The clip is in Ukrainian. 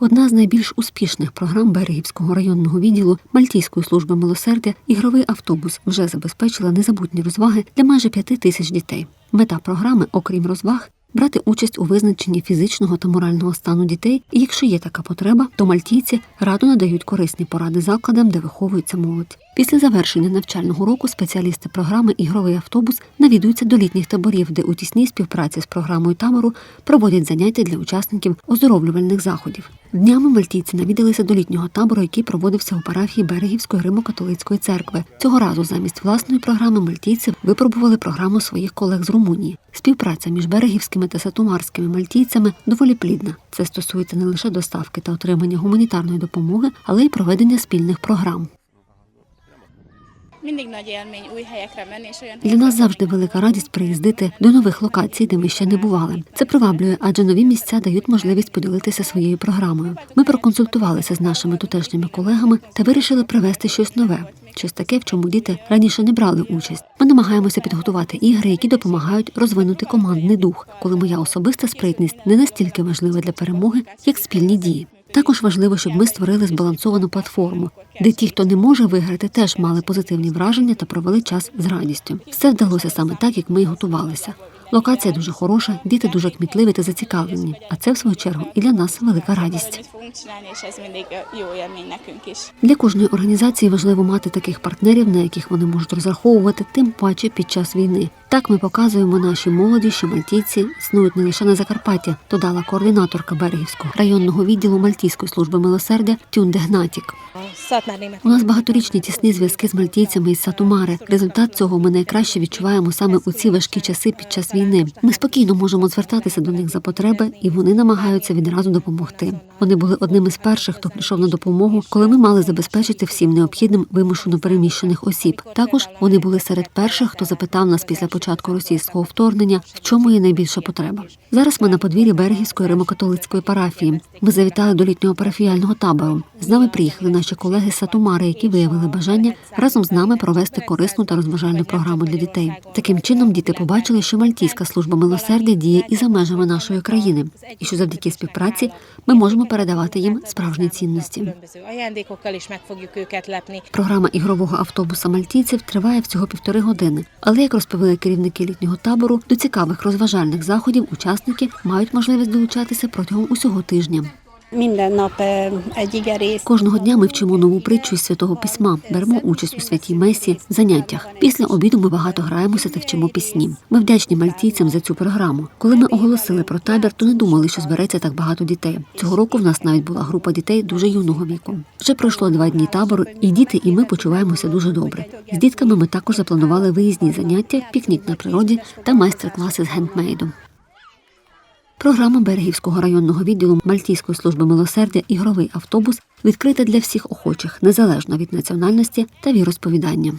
Одна з найбільш успішних програм Берегівського районного відділу Мальтійської служби милосердя ігровий автобус вже забезпечила незабутні розваги для майже п'яти тисяч дітей. Мета програми, окрім розваг, брати участь у визначенні фізичного та морального стану дітей, і якщо є така потреба, то мальтійці радо надають корисні поради закладам, де виховується молодь. Після завершення навчального року спеціалісти програми Ігровий автобус навідуються до літніх таборів, де у тісній співпраці з програмою табору проводять заняття для учасників оздоровлювальних заходів. Днями мальтійці навідалися до літнього табору, який проводився у парафії Берегівської Римо-католицької церкви. Цього разу замість власної програми мальтійці випробували програму своїх колег з Румунії. Співпраця між берегівськими та сатумарськими мальтійцями доволі плідна. Це стосується не лише доставки та отримання гуманітарної допомоги, але й проведення спільних програм. Mindig nagy élmény új Для нас завжди велика радість приїздити до нових локацій, де ми ще не бували. Це приваблює, адже нові місця дають можливість поділитися своєю програмою. Ми проконсультувалися з нашими тутешніми колегами та вирішили привезти щось нове. Щось таке, в чому діти раніше не брали участь. Ми намагаємося підготувати ігри, які допомагають розвинути командний дух, коли моя особиста спритність не настільки важлива для перемоги, як спільні дії. Також важливо, щоб ми створили збалансовану платформу, де ті, хто не може виграти, теж мали позитивні враження та провели час з радістю. Все вдалося саме так, як ми й готувалися. Локація дуже хороша, діти дуже кмітливі та зацікавлені. А це, в свою чергу, і для нас велика радість. Для кожної організації важливо мати таких партнерів, на яких вони можуть розраховувати, тим паче під час війни. Так ми показуємо нашій молоді, що мальтійці існують не лише на Закарпатті, додала координаторка Берегівського районного відділу Мальтійської служби милосердя Тюнде Гнатік. У нас багаторічні тісні зв'язки з мальтійцями із Сатумари. Результат цього ми найкраще відчуваємо саме у ці важкі часи під час війни. Ми спокійно можемо звертатися до них за потреби, і вони намагаються відразу допомогти. Вони були одним із перших, хто прийшов на допомогу, коли ми мали забезпечити всім необхідним вимушено переміщених осіб. Також вони були серед перших, хто запитав нас після початку російського вторгнення, в чому є найбільша потреба. Зараз ми на подвір'ї Берегівської римокатолицької парафії. Ми завітали до літнього парафіяльного табору. З нами приїхали наші колеги з Сатумари, які виявили бажання разом з нами провести корисну та розважальну програму для дітей. Таким чином діти побачили, що Мальтійська служба милосердя діє і за межами нашої країни, і що завдяки співпраці ми можемо передавати їм справжні цінності. Програма ігрового автобуса мальтійців триває всього півтори години. Але як розповіли керівники літнього табору, до цікавих розважальних заходів учасники мають можливість долучатися протягом усього тижня. Кожного дня ми вчимо нову притчу із святого письма, беремо участь у святій месі, заняттях. Після обіду ми багато граємося та вчимо пісні. Ми вдячні мальтійцям за цю програму. Коли ми оголосили про табір, то не думали, що збереться так багато дітей. Цього року в нас навіть була група дітей дуже юного віку. Вже пройшло два дні табору, і діти, і ми почуваємося дуже добре. З дітками ми також запланували виїзні заняття, пікнік на природі та майстер-класи з гендмейдом. Програма Берегівського районного відділу Мальтійської служби милосердя Ігровий автобус відкрита для всіх охочих, незалежно від національності та віросповідання.